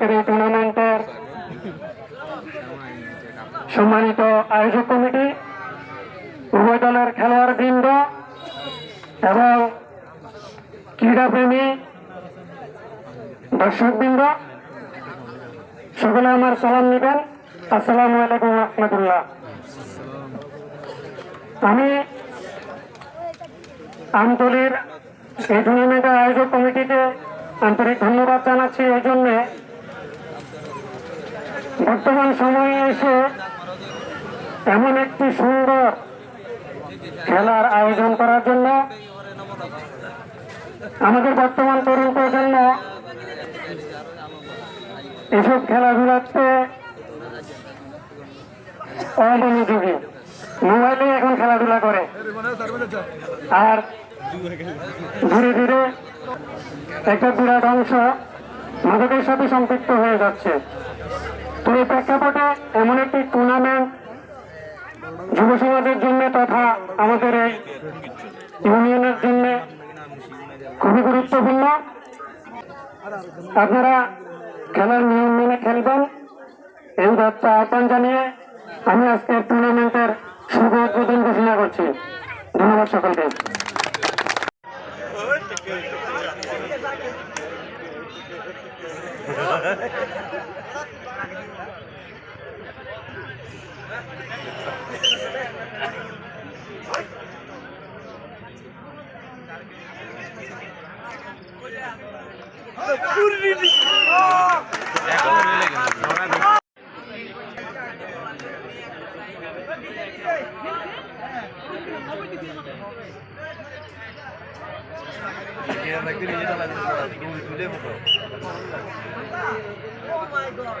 টুর্নামেন্টের সম্মানিত আয়োজক কমিটি, উভয় দলের খেলোয়াড় বৃন্দ এবং ক্রীড়াপ্রেমী দর্শকবৃন্দ, সকলে আমার সালাম নেবেন। আসসালামু আলাইকুম রহমতুল্লাহ। আমি আমতলির এই টুর্নামেন্টের আয়োজক কমিটিকে আন্তরিক ধন্যবাদ জানাচ্ছি। এই জন্যে বর্তমান সময়ে এসে এমন একটি সুন্দর খেলার আয়োজন করার জন্য আমাদের বর্তমান তরুণ প্রজন্ম এসব খেলাধুলাতে অমনোযোগী। মোবাইলে এখন খেলাধুলা করে। আর ধীরে ধীরে একটা বিরাট অংশ মাদকের সাথে সম্পৃক্ত হয়ে যাচ্ছে। এই প্রেক্ষাপটে এমন একটি টুর্নামেন্ট যুব সমাজের জন্য তথা আমাদের এই ইউনিয়নের জন্য খুবই গুরুত্বপূর্ণ। আপনারা খেলার নিয়ম মেনে খেলবেন এই দত্ত আহ্বান জানিয়ে আমি আজকে টুর্নামেন্টের শুভ উদ্বোধন ঘোষণা করছি। ধন্যবাদ সকলকে। Oh my God.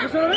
দুজন